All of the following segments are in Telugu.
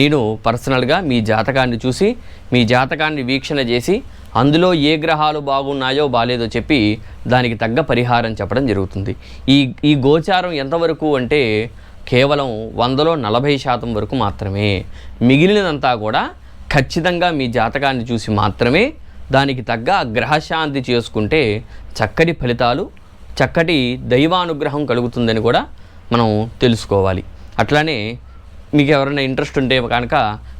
నేను పర్సనల్గా మీ జాతకాన్ని చూసి మీ జాతకాన్ని వీక్షణ చేసి అందులో ఏ గ్రహాలు బాగున్నాయో బాలేదో చెప్పి దానికి తగ్గ పరిహారం చెప్పడం జరుగుతుంది. ఈ ఈ గోచారం ఎంతవరకు అంటే కేవలం వందలో నలభై శాతం వరకు మాత్రమే. మిగిలినంతా కూడా ఖచ్చితంగా మీ జాతకాన్ని చూసి మాత్రమే దానికి తగ్గ గ్రహశాంతి చేసుకుంటే చక్కటి ఫలితాలు చక్కటి దైవానుగ్రహం కలుగుతుందని కూడా మనం తెలుసుకోవాలి. అట్లానే మీకు ఎవరైనా ఇంట్రెస్ట్ ఉంటే కనుక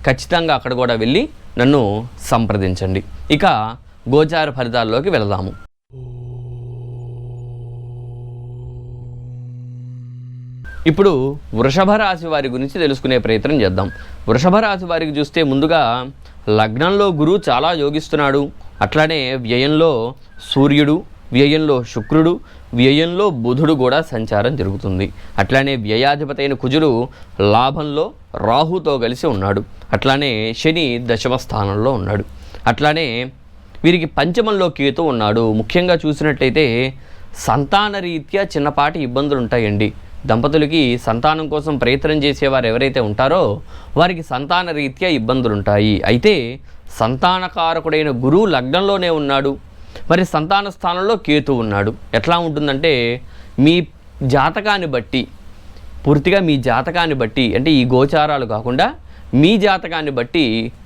ఖచ్చితంగా అక్కడ కూడా వెళ్ళి నన్ను సంప్రదించండి. ఇక గోచార ఫలితాల్లోకి వెళదాము. ఇప్పుడు వృషభ రాశి వారి గురించి తెలుసుకునే ప్రయత్నం చేద్దాం. వృషభ రాశి వారికి చూస్తే ముందుగా లగ్నంలో గురువు చాలా యోగిస్తున్నాడు. అట్లానే వ్యయంలో సూర్యుడు వ్యయంలో శుక్రుడు వ్యయంలో బుధుడు కూడా సంచారం జరుగుతుంది. అట్లానే వ్యయాధిపతి అయిన కుజుడు లాభంలో రాహుతో కలిసి ఉన్నాడు. అట్లానే శని దశమ స్థానంలో ఉన్నాడు. అట్లానే వీరికి పంచమంలో కేతు ఉన్నాడు. ముఖ్యంగా చూసినట్టయితే సంతాన రీత్యా చిన్నపాటి ఇబ్బందులు ఉంటాయండి. దంపతులకి సంతానం కోసం ప్రయత్నం చేసేవారు ఎవరైతే ఉంటారో వారికి సంతాన రీత్యా ఇబ్బందులు ఉంటాయి అయితే సంతానకారకుడైన గురువు లగ్నంలోనే ఉన్నాడు. మరి సంతాన స్థానంలో కేతు ఉన్నాడు. ఎట్లా ఉంటుందంటే మీ జాతకాన్ని బట్టి పూర్తిగా మీ జాతకాన్ని బట్టి అంటే ఈ గోచారాలు కాకుండా మీ జాతకాన్ని బట్టి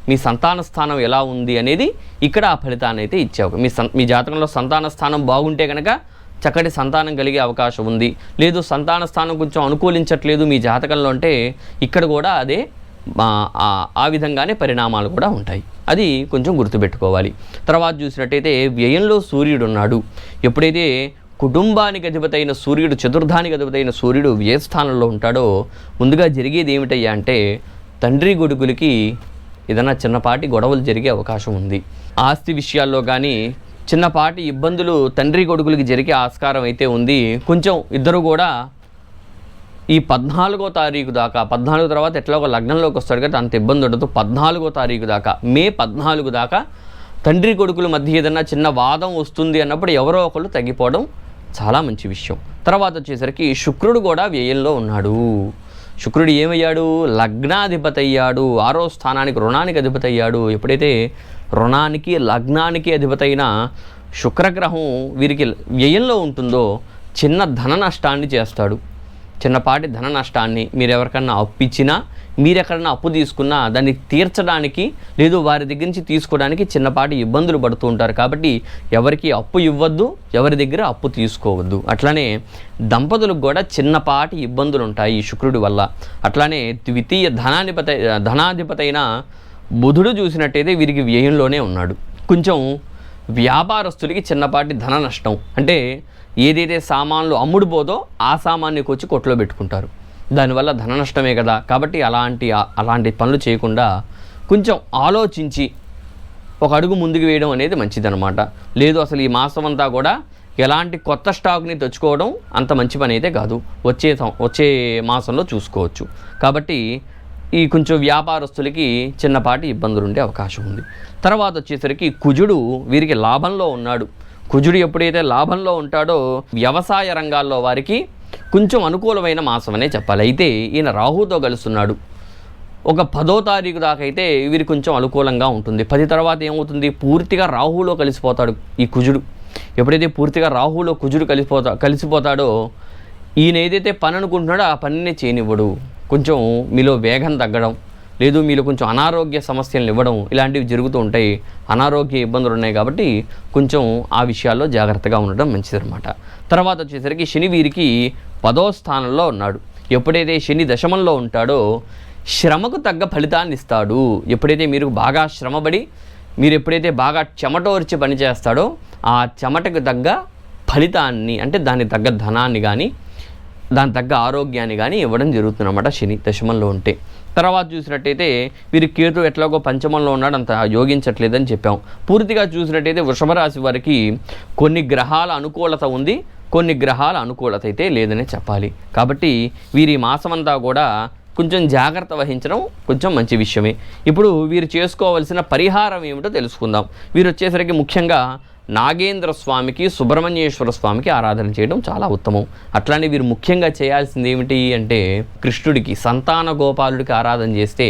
మీ సంతాన స్థానం ఎలా ఉంది అనేది ఇక్కడ ఆ ఫలితాన్ని అయితే ఇచ్చావు. మీ సం మీ జాతకంలో సంతాన స్థానం బాగుంటే కనుక చక్కటి సంతానం కలిగే అవకాశం ఉంది. లేదు సంతాన స్థానం కొంచెం అనుకూలించట్లేదు మీ జాతకంలో అంటే ఇక్కడ కూడా అదే ఆ- విధంగానే పరిణామాలు కూడా ఉంటాయి. అది కొంచెం గుర్తుపెట్టుకోవాలి. తర్వాత చూసినట్టయితే వ్యయంలో సూర్యుడు ఉన్నాడు ఎప్పుడైతే కుటుంబానికి అధిపతైన సూర్యుడు చతుర్థానికి అధిపతైన సూర్యుడు వ్యయస్థానంలో ఉంటాడో ముందుగా జరిగేది ఏమిటయ్యా అంటే తండ్రి గొడుగులకి ఏదైనా చిన్నపాటి గొడవలు జరిగే అవకాశం ఉంది. ఆస్తి విషయాల్లో కానీ చిన్నపాటి ఇబ్బందులు తండ్రి కొడుకులకి జరిగే ఆస్కారం అయితే ఉంది. కొంచెం ఇద్దరు కూడా ఈ పద్నాలుగో తారీఖు దాకా పద్నాలుగు తర్వాత ఎట్లా ఒక లగ్నంలోకి వస్తాడు కదా అంత ఇబ్బంది ఉండదు. పద్నాలుగో తారీఖు దాకా మే పద్నాలుగు దాకా తండ్రి కొడుకుల మధ్య ఏదైనా చిన్న వాదం వస్తుంది అన్నప్పుడు ఎవరో ఒకళ్ళు తగ్గిపోవడం చాలా మంచి విషయం. తర్వాత వచ్చేసరికి శుక్రుడు కూడా వ్యయంలో ఉన్నాడు. శుక్రుడు ఏమయ్యాడు? లగ్నాధిపతి అయ్యాడు. ఆరో స్థానానికి రుణానికి అధిపతి అయ్యాడు. ఎప్పుడైతే రుణానికి లగ్నానికి అధిపతి అయిన శుక్రగ్రహం వీరికి వ్యయంలో ఉంటుందో చిన్న ధన నష్టాన్ని చేస్తాడు. చిన్నపాటి ధన నష్టాన్ని మీరు ఎవరికన్నా అప్పిచ్చినా మీరు ఎక్కడన్నా అప్పు తీసుకున్నా దాన్ని తీర్చడానికి లేదు వారి దగ్గర నుంచి తీసుకోవడానికి చిన్నపాటి ఇబ్బందులు పడుతూ ఉంటారు. కాబట్టి ఎవరికి అప్పు ఇవ్వద్దు ఎవరి దగ్గర అప్పు తీసుకోవద్దు. అట్లానే దంపతులకు కూడా చిన్నపాటి ఇబ్బందులు ఉంటాయి ఈ శుక్రుడి వల్ల. అట్లానే ద్వితీయ ధనాధిపత ధనాధిపతి అయిన బుధుడు చూసినట్టయితే వీరికి వ్యయంలోనే ఉన్నాడు. కొంచెం వ్యాపారస్తులకి చిన్నపాటి ధన నష్టం. అంటే ఏదైతే సామాన్లు అమ్ముడు పోదో ఆ సామాన్నికి వచ్చి కొట్లో పెట్టుకుంటారు. దానివల్ల ధన నష్టమే కదా. కాబట్టి అలాంటి అలాంటి పనులు చేయకుండా కొంచెం ఆలోచించి ఒక అడుగు ముందుకు వేయడం అనేది మంచిదనమాట లేదు అసలు ఈ మాసం అంతా కూడా ఎలాంటి కొత్త స్టాక్ని తెచ్చుకోవడం అంత మంచి పని అయితే కాదు. వచ్చే సం- వచ్చే మాసంలో చూసుకోవచ్చు. కాబట్టి ఈ కొంచెం వ్యాపారస్తులకి చిన్నపాటి ఇబ్బందులు ఉండే అవకాశం ఉంది. తర్వాత వచ్చేసరికి కుజుడు వీరికి లాభంలో ఉన్నాడు. కుజుడు ఎప్పుడైతే లాభంలో ఉంటాడో వ్యవసాయ రంగాల్లో వారికి కొంచెం అనుకూలమైన మాసం అనే చెప్పాలి. అయితే ఈయన రాహుతో కలుస్తున్నాడు. ఒక పదో తారీఖు దాకా అయితే వీరి కొంచెం అనుకూలంగా ఉంటుంది. పది తర్వాత ఏమవుతుంది? పూర్తిగా రాహులో కలిసిపోతాడు ఈ కుజుడు. ఎప్పుడైతే పూర్తిగా రాహులో కుజుడు కలిసిపోతా కలిసిపోతాడో ఈయన ఏదైతే పని అనుకుంటున్నాడో ఆ పనిని చేయనివ్వడు. కొంచెం మీలో వేగం తగ్గడం లేదు మీలో కొంచెం అనారోగ్య సమస్యలను ఇవ్వడం ఇలాంటివి జరుగుతూ ఉంటాయి. అనారోగ్య ఇబ్బందులు ఉన్నాయి కాబట్టి కొంచెం ఆ విషయాల్లో జాగ్రత్తగా ఉండడం మంచిదన్నమాట. తర్వాత వచ్చేసరికి శని వీరికి పదో స్థానంలో ఉన్నాడు. ఎప్పుడైతే శని దశమంలో ఉంటాడో శ్రమకు తగ్గ ఫలితాన్ని ఇస్తాడు. ఎప్పుడైతే మీరు బాగా శ్రమపడి మీరు ఎప్పుడైతే బాగా చెమటోర్చి పని చేస్తాడో ఆ చెమటకు తగ్గ ఫలితాన్ని అంటే దానికి తగ్గ ధనాన్ని కానీ దాని తగ్గ ఆరోగ్యాన్ని కానీ ఇవ్వడం జరుగుతుందన్నమాట శని దశమంలో ఉంటే. తర్వాత చూసినట్టయితే వీరి కేతు ఎట్లాగో పంచమంలో ఉన్నాడు అంత యోగించట్లేదని చెప్పాం. పూర్తిగా చూసినట్టయితే వృషభ రాశి వారికి కొన్ని గ్రహాల అనుకూలత ఉంది కొన్ని గ్రహాల అనుకూలత అయితే లేదనే చెప్పాలి. కాబట్టి వీరి మాసమంతా కూడా కొంచెం జాగ్రత్త వహించడం కొంచెం మంచి విషయమే. ఇప్పుడు వీరు చేసుకోవాల్సిన పరిహారం ఏమిటో తెలుసుకుందాం. వీరు వచ్చేసరికి ముఖ్యంగా నాగేంద్ర స్వామికి సుబ్రహ్మణ్యేశ్వర స్వామికి ఆరాధన చేయడం చాలా ఉత్తమం. అట్లానే వీరు ముఖ్యంగా చేయాల్సింది ఏమిటి అంటే కృష్ణుడికి సంతాన గోపాలుడికి ఆరాధన చేస్తే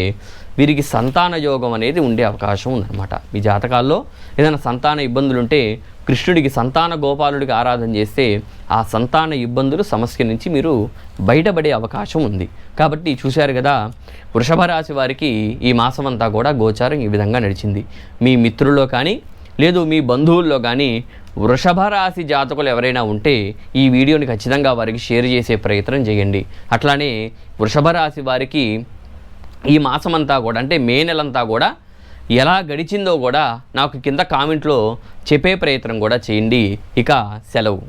వీరికి సంతాన యోగం అనేది ఉండే అవకాశం ఉందన్నమాట. మీ జాతకాల్లో ఏదైనా సంతాన ఇబ్బందులు ఉంటే కృష్ణుడికి సంతాన గోపాలుడికి ఆరాధన చేస్తే ఆ సంతాన ఇబ్బందులు సమస్య నుంచి మీరు బయటపడే అవకాశం ఉంది. కాబట్టి చూశారు కదా వృషభ రాశి వారికి ఈ మాసం అంతా కూడా గోచారం ఈ విధంగా నడిచింది. మీ మిత్రుల్లో కానీ లేదు మీ బంధువుల్లో కానీ వృషభ రాశి జాతకులు ఎవరైనా ఉంటే ఈ వీడియోని ఖచ్చితంగా వారికి షేర్ చేసే ప్రయత్నం చేయండి. అట్లానే వృషభ రాశి వారికి ఈ మాసమంతా కూడా అంటే మే నెలంతా కూడా ఎలా గడిచిందో కూడా నాకు కింద కామెంట్లో చెప్పే ప్రయత్నం కూడా చేయండి. ఇక సెలవు.